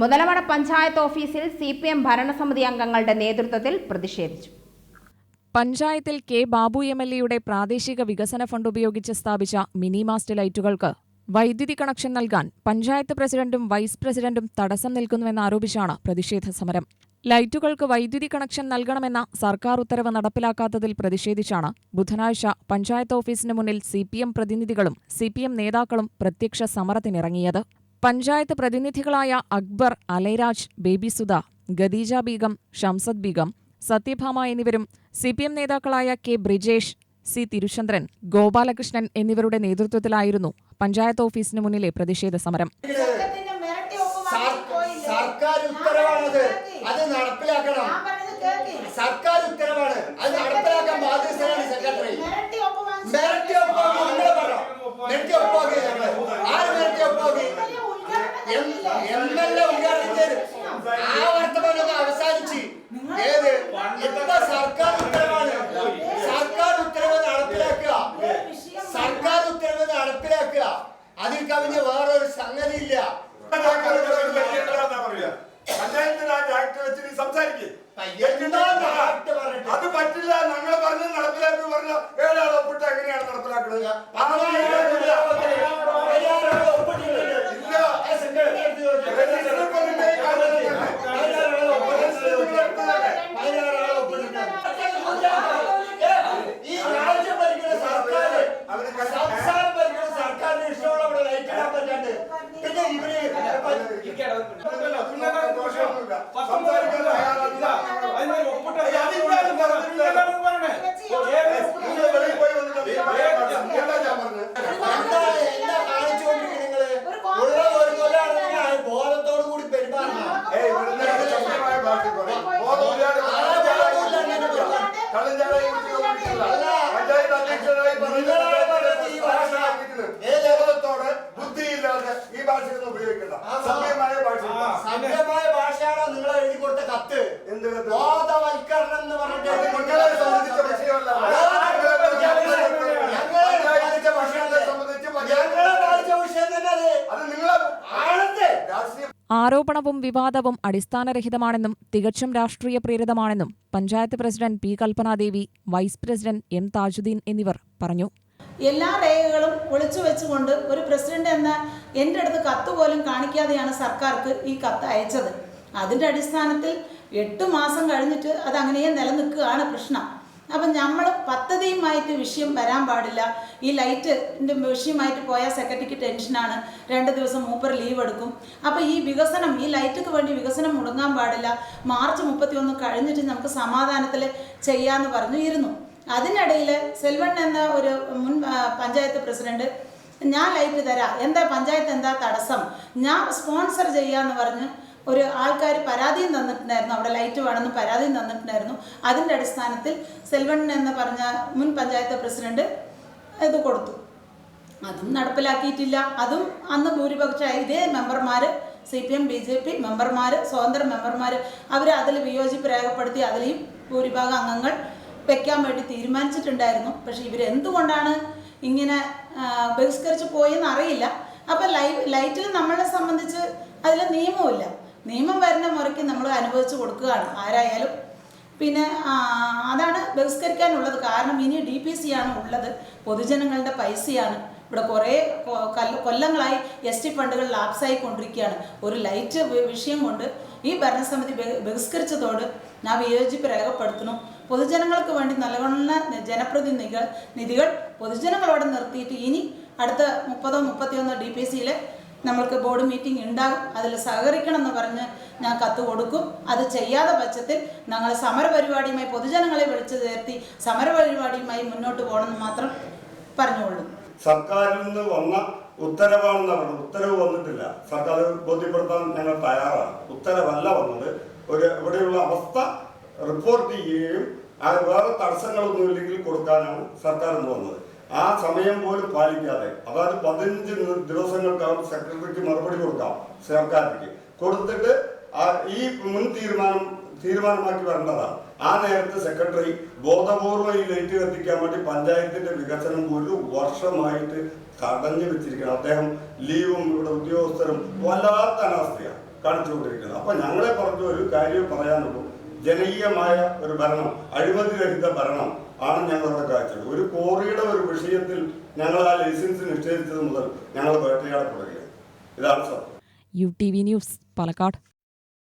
മുതലമട പഞ്ചായത്ത് ഓഫീസിൽ C P M ഭരണസമിതി അംഗങ്ങളുടെ നേതൃത്വത്തിൽ പ്രതിഷേധിച്ചു. പഞ്ചായത്തിൽ കെ ബാബു എം എൽ എയുടെ പ്രാദേശിക വികസന ഫണ്ട് ഉപയോഗിച്ച് സ്ഥാപിച്ച മിനി മാസ്റ്റ് ലൈറ്റുകൾക്ക് വൈദ്യുതി കണക്ഷൻ നൽകാൻ പഞ്ചായത്ത് പ്രസിഡന്റും വൈസ് പ്രസിഡന്റും തടസ്സം നിൽക്കുന്നുവെന്നാരോപിച്ചാണ് പ്രതിഷേധ സമരം. ലൈറ്റുകൾക്ക് വൈദ്യുതി കണക്ഷൻ നൽകണമെന്ന സർക്കാർ ഉത്തരവ് നടപ്പിലാക്കാത്തതിൽ പ്രതിഷേധിച്ചാണ് ബുധനാഴ്ച പഞ്ചായത്ത് ഓഫീസിന് മുന്നിൽ സി പി എം പ്രതിനിധികളും സി പി എം നേതാക്കളും പ്രത്യക്ഷ സമരത്തിനിറങ്ങിയത്. പഞ്ചായത്ത് പ്രതിനിധികളായ അക്ബർ അലൈരാജ് ബേബി സുധ ഖദീജ ബീഗം ഷംസദ് ബീഗം സത്യഭാമ എന്നിവരും സി പി എം നേതാക്കളായ കെ ബ്രിജേഷ് സി തിരുചന്ദ്രൻ ഗോപാലകൃഷ്ണൻ എന്നിവരുടെ നേതൃത്വത്തിലായിരുന്നു പഞ്ചായത്ത് ഓഫീസിന് മുന്നിലെ പ്രതിഷേധ സമരം? സർക്കാർ ഞാൻ ഉത്തരവാണത് അത്. നടപ്പിലാക്കണം. ഞാൻ പറയുന്നത് കേൾക്ക്. സർക്കാർ ഉത്തരവാണ്. അത് നടപ്പിലാക്കാൻ ബാധ്യസ്ഥനാണ് സെക്രട്ടറി. മിരട്ടി ഒപ്പ് എം? എൽ എ ഉദ്ഘാടനം ചെയ്ത് ആ വർത്തമാനം അവസാനിച്ച്. ഏത്? ഇപ്പൊ സർക്കാർ ഉത്തരവാണ്? സർക്കാർ ഉത്തരവ് നടപ്പിലാക്കുക. സർക്കാർ ഉത്തരവ് നടപ്പിലാക്കുക. അതിൽ കവിഞ്ഞ് വേറൊരു സംഗതി ഇല്ല പഞ്ചായത്ത് രാജ് ആക്ട് വെച്ച് സംസാരിക്കും എന്താ? അത് പറ്റില്ല. ഞങ്ങൾ പറഞ്ഞ് നടപ്പിലാക്കി പറഞ്ഞ ഏഴാളെ ഒപ്പിട്ട് എങ്ങനെയാണ് നടപ്പിലാക്കുന്നത് നിങ്ങളെ എന്ന് പറഞ്ഞിട്ട് ആരോപണവും വിവാദവും അടിസ്ഥാനരഹിതമാണെന്നും തികച്ചും രാഷ്ട്രീയ പ്രേരിതമാണെന്നും panchayat president P Kalpanadevi vice president M Tajuddin എന്നിവർ പറഞ്ഞു. എല്ലാ രേഖകളും ഒളിച്ചു വെച്ചുകൊണ്ട് ഒരു പ്രസിഡന്റ് എന്ന എന്റെ അടുത്ത് കത്ത് പോലും കാണിക്കാതെയാണ് സർക്കാർക്ക് ഈ കത്ത് അയച്ചത്. അതിന്റെ അടിസ്ഥാനത്തിൽ എട്ട് മാസം കഴിഞ്ഞിട്ട് അത് അങ്ങനെ നിലനിൽക്കുകയാണ് പ്രശ്നം അപ്പം നമ്മൾ പദ്ധതിയുമായിട്ട് വിഷയം വരാൻ പാടില്ല. ഈ ലൈറ്റിന്റെ വിഷയമായിട്ട് പോയാൽ സെക്രട്ടറിക്ക് ടെൻഷനാണ് രണ്ട് ദിവസം മൂപ്പർ ലീവ് എടുക്കും. അപ്പോൾ ഈ വികസനം ഈ ലൈറ്റിക്ക് വേണ്ടി വികസനം മുടങ്ങാൻ പാടില്ല. മാർച്ച് മുപ്പത്തി ഒന്ന് കഴിഞ്ഞിട്ട് നമുക്ക് സമാധാനത്തിൽ ചെയ്യാമെന്ന് പറഞ്ഞു ഇരുന്നു അതിനിടയിൽ സെൽവൺ എന്ന ഒരു മുൻ പഞ്ചായത്ത് പ്രസിഡന്റ് ഞാൻ ലൈറ്റ് തരാം. എന്താ പഞ്ചായത്ത് എന്താ തടസ്സം? ഞാൻ സ്പോൺസർ ചെയ്യാന്ന് പറഞ്ഞ് ഒരു ആൾക്കാർ പരാതിയും തന്നിട്ടുണ്ടായിരുന്നു. അവിടെ ലൈറ്റ് വേണമെന്ന് പരാതിയും തന്നിട്ടുണ്ടായിരുന്നു. അതിന്റെ അടിസ്ഥാനത്തിൽ സെൽവൺ എന്ന് പറഞ്ഞ മുൻ പഞ്ചായത്ത് പ്രസിഡന്റ് ഇത് കൊടുത്തു. അതും നടപ്പിലാക്കിയിട്ടില്ല. അതും അന്ന് ഭൂരിപക്ഷ ഇതേ മെമ്പർമാർ C P M B J P മെമ്പർമാർ സ്വതന്ത്ര മെമ്പർമാർ അവർ അതിൽ വിയോജിപ്പ് രേഖപ്പെടുത്തി അതിലെയും ഭൂരിഭാഗം അംഗങ്ങൾ വെക്കാൻ വേണ്ടി തീരുമാനിച്ചിട്ടുണ്ടായിരുന്നു. പക്ഷെ ഇവരെന്തുകൊണ്ടാണ് ഇങ്ങനെ ബഹിഷ്കരിച്ച് പോയെന്ന് അറിയില്ല. അപ്പം ലൈ ലൈറ്റിൽ നമ്മളെ സംബന്ധിച്ച് അതിൽ നിയമവുമില്ല. നിയമം വരുന്ന മുറയ്ക്ക് നമ്മൾ അനുഭവിച്ചു കൊടുക്കുകയാണ് ആരായാലും. പിന്നെ അതാണ് ബഹിഷ്കരിക്കാനുള്ളത്. കാരണം ഇനി ഡി പി സി ആണ് ഉള്ളത് പൊതുജനങ്ങളുടെ പൈസയാണ്. ഇവിടെ കുറേ കൊല്ലങ്ങളായി എസ് ടി ഫണ്ടുകൾ ലാപ്സായി കൊണ്ടിരിക്കുകയാണ് ഒരു ലൈറ്റ് വിഷയം കൊണ്ട് ഈ ഭരണസമിതി ബഹി- ബഹിഷ്കരിച്ചതോട് ഞാൻ വിയോജിപ്പ് രേഖപ്പെടുത്തുന്നു. പൊതുജനങ്ങൾക്ക് വേണ്ടി നൽകുന്ന ജനപ്രതിനിധികൾ നിധികൾ പൊതുജനങ്ങളോട് നിർത്തിയിട്ട് ഇനി അടുത്ത മുപ്പതോ മുപ്പത്തിയൊന്നോ ഡി പി സിയിൽ നമ്മൾക്ക് ബോർഡ് മീറ്റിംഗ് ഉണ്ടാകും. അതിൽ സഹകരിക്കണം എന്ന് പറഞ്ഞ് ഞാൻ കത്ത് കൊടുക്കും. അത് ചെയ്യാതെ പക്ഷത്തിൽ ഞങ്ങൾ സമരപരിപാടിയുമായി പൊതുജനങ്ങളെ വിളിച്ചു ചേർത്തി സമരപരിപാടിയുമായി മുന്നോട്ട് പോകണമെന്ന് മാത്രം പറഞ്ഞുകൊള്ളും. സർക്കാരിൽ നിന്ന് വന്ന ഉത്തരവാണെന്ന് പറഞ്ഞു ഉത്തരവ് വന്നിട്ടില്ല. സർക്കാർ ബോധ്യപ്പെടുത്താൻ ഞങ്ങൾ തയ്യാറാണ്. ഉത്തരവല്ല വന്നത്. ഒരു ഇവിടെയുള്ള അവസ്ഥ റിപ്പോർട്ട് ചെയ്യുകയും അത് വേറെ തടസ്സങ്ങളൊന്നും ഇല്ലെങ്കിൽ കൊടുക്കാനാണ് സർക്കാർ വന്നത്. ആ സമയം പോലും പാലിക്കാതെ അതായത് പതിനഞ്ച് ദിവസങ്ങൾക്കകം സെക്രട്ടറിക്ക് മറുപടി കൊടുക്കാം സർക്കാരിക്ക്. കൊടുത്തിട്ട് ഈ മുൻ തീരുമാനം തീരുമാനമാക്കി വരേണ്ടതാണ്. ആ നേരത്തെ സെക്രട്ടറി ബോധപൂർവം ഈ ലൈറ്റ് കത്തിക്കാൻ വേണ്ടി പഞ്ചായത്തിന്റെ വികസനം ഒരു വർഷമായിട്ട് തടഞ്ഞു വെച്ചിരിക്കണം അദ്ദേഹം ലീവും ഇവിടെ ഉദ്യോഗസ്ഥരും വല്ലാത്ത അനാസ്ഥയാണ് കാണിച്ചുകൊണ്ടിരിക്കുന്നത്. അപ്പൊ ഞങ്ങളെ പറഞ്ഞ ഒരു കാര്യം പറയാനുള്ളൂ. ജനകീയമായ ഒരു ഭരണം അഴിമതി രഹിത ഭരണം ആണ് ഞങ്ങളുടെ കാഴ്ചകൾ ഒരു കോറിയുടെ ഒരു വിഷയത്തിൽ ഞങ്ങൾ ആ ലൈസൻസ് നിഷേധിച്ചത് മുതൽ ഞങ്ങൾ വേട്ടയാടപ്പെടുകയാണ്. ഇതാണ് സത്യം. U T V news Palakkad.